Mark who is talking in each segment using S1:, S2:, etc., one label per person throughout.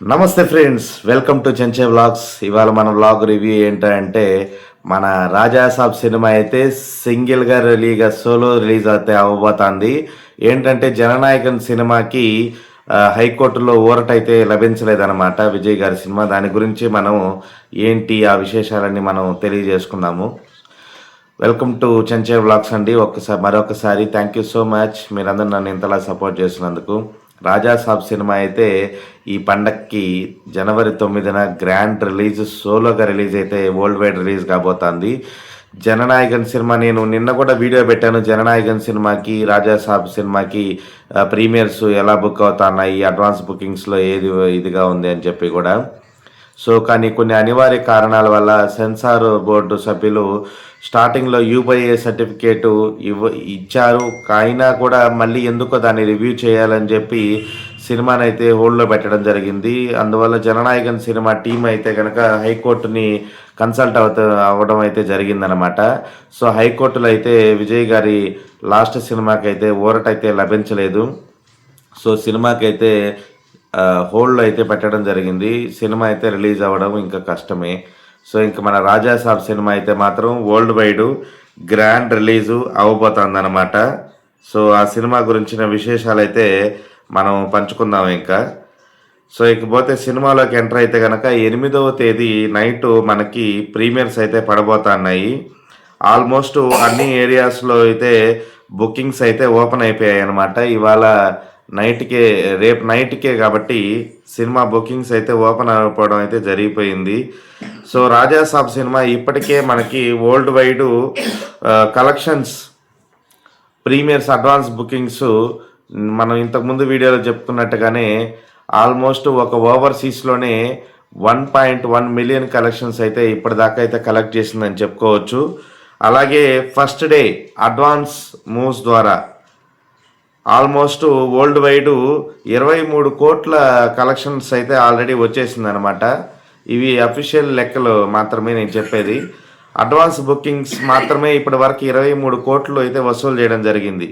S1: నమస్తే friends welcome to Chenche vlogs. ఇవాళ మన వ్లాగ్ రివ్యూ ఏంటంటే మన రాజాసాబ్ సినిమా అయితే సింగిల్గా రిలీజ్గా సోలో రిలీజ్ అయితే అవ్వబోతుంది. ఏంటంటే జననాయకన్ సినిమాకి హైకోర్టులో ఓరట్ అయితే లభించలేదన్నమాట విజయ్ గారి సినిమా. దాని గురించి మనం ఏంటి ఆ విశేషాలన్నీ మనం తెలియజేసుకుందాము. వెల్కమ్ టు చెంచే వ్లాగ్స్ అండి. ఒక్కసారి మరొకసారి థ్యాంక్ యూ సో మచ్. మీరందరూ నన్ను ఇంతలా సపోర్ట్ చేసినందుకు. రాజా సాబ్ సినిమా అయితే ఈ పండక్కి జనవరి తొమ్మిదిన గ్రాండ్ రిలీజ్ సోలోగా రిలీజ్ అయితే వరల్డ్ వైడ్ రిలీజ్ కాబోతోంది. జననాయకన్ సినిమా నేను నిన్న కూడా వీడియో పెట్టాను. జననాయకన్ సినిమాకి రాజా సాబ్ సినిమాకి ప్రీమియర్స్ ఎలా బుక్ అవుతున్నాయి అడ్వాన్స్ బుకింగ్స్లో ఏది ఇదిగా ఉంది అని చెప్పి కూడా. సో కానీ కొన్ని అనివార్య కారణాల వల్ల సెన్సార్ బోర్డు సభ్యులు స్టార్టింగ్లో యూబైఏ సర్టిఫికేటు ఇవ్వ ఇచ్చారు. అయినా కూడా మళ్ళీ ఎందుకో దాన్ని రివ్యూ చేయాలని చెప్పి సినిమాని అయితే హోల్డ్లో పెట్టడం జరిగింది. అందువల్ల జననాయకన్ సినిమా టీం అయితే కనుక హైకోర్టుని కన్సల్ట్ అవుత అవ్వడం అయితే జరిగిందనమాట సో హైకోర్టులో అయితే విజయ్ గారి లాస్ట్ సినిమాకి అయితే లభించలేదు. సో సినిమాకైతే హోల్డ్ అయితే పెట్టడం జరిగింది. సినిమా అయితే రిలీజ్ అవ్వడం ఇంకా కష్టమే. సో ఇంకా మన రాజా సాబ్ సినిమా అయితే మాత్రం వరల్డ్ వైడ్ గ్రాండ్ రిలీజు అవ్వబోతుందన్నమాట సో ఆ సినిమా గురించిన విశేషాలు అయితే మనం పంచుకుందాం ఇంకా. సో ఇకపోతే సినిమాలోకి ఎంటర్ అయితే కనుక ఎనిమిదవ తేదీ నైట్ మనకి ప్రీమియర్స్ అయితే పడబోతున్నాయి. ఆల్మోస్ట్ అన్ని ఏరియాస్లో అయితే బుకింగ్స్ అయితే ఓపెన్ అయిపోయాయి అనమాట ఇవాళ నైట్కే రేపు నైట్కే కాబట్టి సినిమా బుకింగ్స్ అయితే ఓపెన్ అయిపోవడం అయితే జరిగిపోయింది. సో రాజా సాబ్ సినిమా ఇప్పటికే మనకి world wide collections premieres advance bookings మనం ఇంతకుముందు వీడియోలో చెప్పుకున్నట్టుగానే ఆల్మోస్ట్ ఒక ఓవర్సీస్లోనే one point one million collections అయితే ఇప్పటిదాకా అయితే కలెక్ట్ చేసిందని చెప్పుకోవచ్చు. అలాగే ఫస్ట్ డే అడ్వాన్స్ మూవ్స్ ద్వారా ఆల్మోస్ట్ వరల్డ్ వైడ్ ఇరవై మూడు కోట్ల కలెక్షన్స్ అయితే ఆల్రెడీ వచ్చేసింది అనమాట ఇవి అఫీషియల్ లెక్కలు మాత్రమే నేను చెప్పేది. అడ్వాన్స్ బుకింగ్స్ మాత్రమే ఇప్పటి వరకు ఇరవై మూడు కోట్లు అయితే వసూలు చేయడం జరిగింది.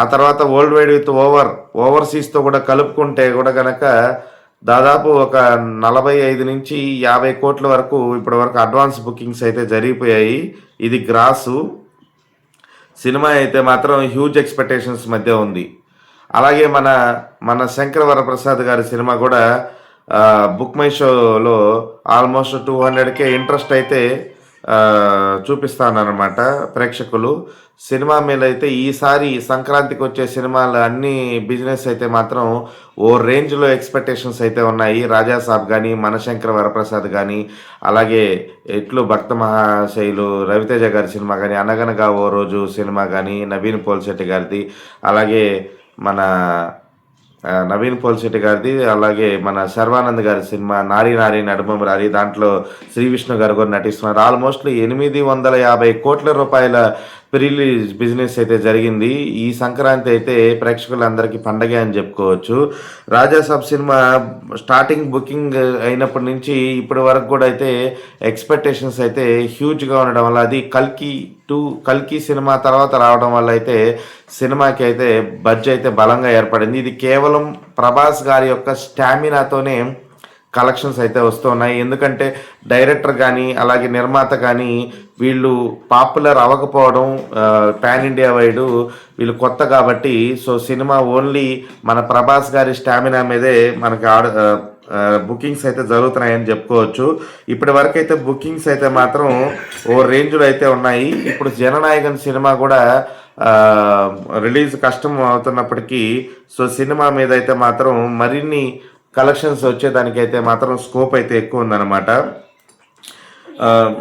S1: ఆ తర్వాత వరల్డ్ వైడ్ విత్ ఓవర్ ఓవర్సీస్తో కూడా కలుపుకుంటే కూడా కనుక దాదాపు ఒక నలభై ఐదు నుంచి యాభై కోట్ల వరకు ఇప్పటి వరకు అడ్వాన్స్ బుకింగ్స్ అయితే జరిగిపోయాయి. ఇది గ్రాసు. సినిమా అయితే మాత్రం హ్యూజ్ ఎక్స్పెక్టేషన్స్ మధ్య ఉంది. అలాగే మన మన శంకర వరప్రసాద్ గారి సినిమా కూడా బుక్ మై షోలో ఆల్మోస్ట్ టూ హండ్రెడ్కే ఇంట్రెస్ట్ అయితే చూపిస్తానమాట చూపిస్తానన్నమాట ప్రేక్షకులు. సినిమా మీద అయితే ఈసారి సంక్రాంతికి వచ్చే సినిమాలు అన్ని బిజినెస్ అయితే మాత్రం ఓ రేంజ్లో ఎక్స్పెక్టేషన్స్ అయితే ఉన్నాయి. రాజా సాబ్ కానీ మనశంకర వరప్రసాద్ కానీ అలాగే ఎట్లు భక్త మహాశైలు రవితేజ గారి సినిమా కానీ అనగనగా ఓ రోజు సినిమా కానీ నవీన్ పోల్శెట్టి గారిది అలాగే మన నవీన్ పోల్శెట్టి గారిది అలాగే మన శర్వానంద్ గారి సినిమా నారి నారి నడుమ రారి దాంట్లో శ్రీ విష్ణు గారు కూడా నటిస్తున్నారు. ఆల్మోస్ట్ ఎనిమిది వందల యాభై కోట్ల రూపాయల రిలీజ్ బిజినెస్ అయితే జరిగింది. ఈ సంక్రాంతి అయితే ప్రేక్షకులందరికీ పండగే అని చెప్పుకోవచ్చు. రాజాసాబ్ సినిమా స్టార్టింగ్ బుకింగ్ అయినప్పటి నుంచి ఇప్పటి వరకు కూడా అయితే ఎక్స్పెక్టేషన్స్ అయితే హ్యూజ్గా ఉండడం వల్ల అది కల్కి టూ కల్కి సినిమా తర్వాత రావడం వల్ల అయితే సినిమాకి అయితే బడ్జ్ అయితే బలంగా ఏర్పడింది. ఇది కేవలం ప్రభాస్ గారి యొక్క స్టామినాతోనే కలెక్షన్స్ అయితే వస్తున్నాయి. ఎందుకంటే డైరెక్టర్ కానీ అలాగే నిర్మాత కానీ వీళ్ళు పాపులర్ అవ్వకపోవడం పాన్ ఇండియా వైడ్ వీళ్ళు కొత్త కాబట్టి సో సినిమా ఓన్లీ మన ప్రభాస్ గారి స్టామినా మీదే మనకి ఆడ బుకింగ్స్ అయితే జరుగుతున్నాయని చెప్పుకోవచ్చు. ఇప్పటి వరకు అయితే బుకింగ్స్ అయితే మాత్రం ఓ రేంజ్లో అయితే ఉన్నాయి. ఇప్పుడు జననాయకన్ సినిమా కూడా రిలీజ్ కష్టం అవుతున్నప్పటికీ సో సినిమా మీద అయితే మాత్రం మరిన్ని కలెక్షన్స్ వచ్చేదానికైతే మాత్రం స్కోప్ అయితే ఎక్కువ ఉందన్నమాట.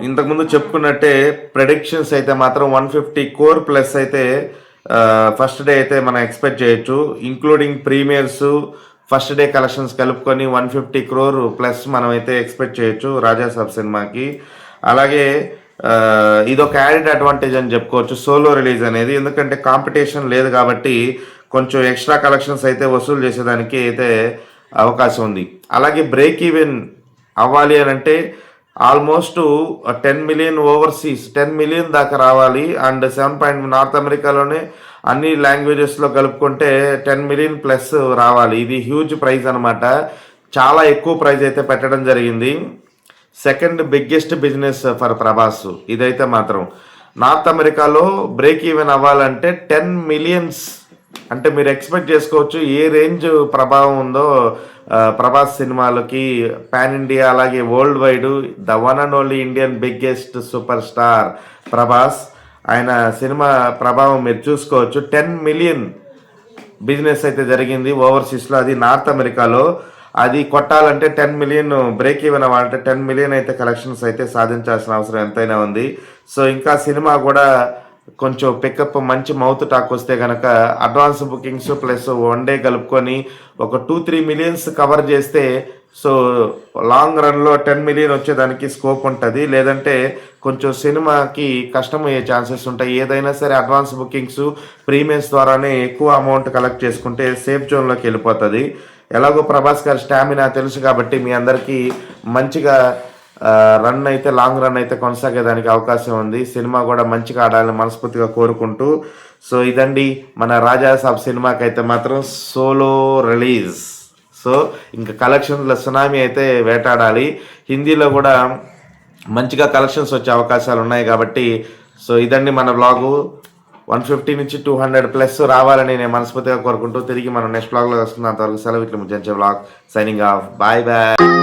S1: ఇంతకుముందు చెప్పుకున్నట్టే ప్రెడిక్షన్స్ అయితే మాత్రం వన్ ఫిఫ్టీ కోర్ ప్లస్ అయితే ఫస్ట్ డే అయితే మనం ఎక్స్పెక్ట్ చేయొచ్చు. Including premieres first day collections కలుపుకొని వన్ ఫిఫ్టీ క్రోర్ ప్లస్ మనం అయితే ఎక్స్పెక్ట్ చేయొచ్చు రాజా సాబ్ సినిమాకి. అలాగే ఇదొక యాడెడ్ అడ్వాంటేజ్ అని చెప్పుకోవచ్చు సోలో రిలీజ్ అనేది. ఎందుకంటే కాంపిటీషన్ లేదు కాబట్టి కొంచెం ఎక్స్ట్రా కలెక్షన్స్ అయితే వసూలు చేసేదానికి అయితే అవకాశం ఉంది. అలాగే బ్రేక్ ఈవెన్ అవ్వాలి అని అంటే almost ten million overseas ten million దాకా రావాలి. అండ్ సెవెన్ పాయింట్ నార్త్ అమెరికాలోనే అన్ని లాంగ్వేజెస్లో కలుపుకుంటే టెన్ మిలియన్ ప్లస్ రావాలి. ఇది హ్యూజ్ ప్రైజ్ అనమాట చాలా ఎక్కువ ప్రైజ్ అయితే పెట్టడం జరిగింది. Second biggest business for Prabhas. ఇదైతే మాత్రం. నార్త్ అమెరికాలో బ్రేక్ ఈవెన్ అవ్వాలంటే టెన్ మిలియన్స్ అంటే మీరు ఎక్స్పెక్ట్ చేసుకోవచ్చు ఏ రేంజ్ ప్రభావం ఉందో ప్రభాస్ సినిమాలకి. పాన్ ఇండియా అలాగే world wide the one and only Indian biggest super star Prabhas. ఆయన సినిమా ప్రభావం మీరు చూసుకోవచ్చు. టెన్ మిలియన్ బిజినెస్ అయితే జరిగింది ఓవర్సీస్లో. అది నార్త్ అమెరికాలో. అది కొట్టాలంటే టెన్ మిలియన్ బ్రేక్ ఈవెన్ అవ్వాలంటే టెన్ మిలియన్ అయితే కలెక్షన్స్ అయితే సాధించాల్సిన అవసరం ఎంతైనా ఉంది. సో ఇంకా సినిమా కూడా కొంచెం పికప్ మంచి మౌత్ టాక్ వస్తే కనుక advance bookings plus one day కలుపుకొని ఒక టూ త్రీ మిలియన్స్ కవర్ చేస్తే సో లాంగ్ రన్లో టెన్ మిలియన్ వచ్చేదానికి స్కోప్ ఉంటుంది. లేదంటే కొంచెం సినిమాకి కష్టం అయ్యే ఛాన్సెస్ ఉంటాయి. ఏదైనా సరే అడ్వాన్స్ బుకింగ్స్ ప్రీమియమ్స్ ద్వారానే ఎక్కువ అమౌంట్ కలెక్ట్ చేసుకుంటే సేఫ్ జోన్లోకి వెళ్ళిపోతుంది. ఎలాగో ప్రభాస్ గారి స్టామినా తెలుసు కాబట్టి మీ అందరికీ మంచిగా రన్ అయితే లాంగ్ రన్ అయితే కొనసాగేదానికి అవకాశం ఉంది. సినిమా కూడా మంచిగా ఆడాలని మనస్ఫూర్తిగా కోరుకుంటూ సో ఇదండి మన రాజాసాబ్ సినిమాకి అయితే మాత్రం సోలో రిలీజ్. సో ఇంకా కలెక్షన్ల సునామీ అయితే వేటాడాలి. హిందీలో కూడా మంచిగా కలెక్షన్స్ వచ్చే అవకాశాలు ఉన్నాయి కాబట్టి సో ఇదండి మన బ్లాగు వన్ ఫిఫ్టీ నుంచి టూ హండ్రెడ్ ప్లస్ రావాలని నేను మనస్ఫూర్తిగా కోరుకుంటూ తిరిగి మనం నెక్స్ట్ బ్లాగ్లో వస్తుంది అంతవరకు సెలవు ఇట్లా ముచ్చే blog signing off bye bye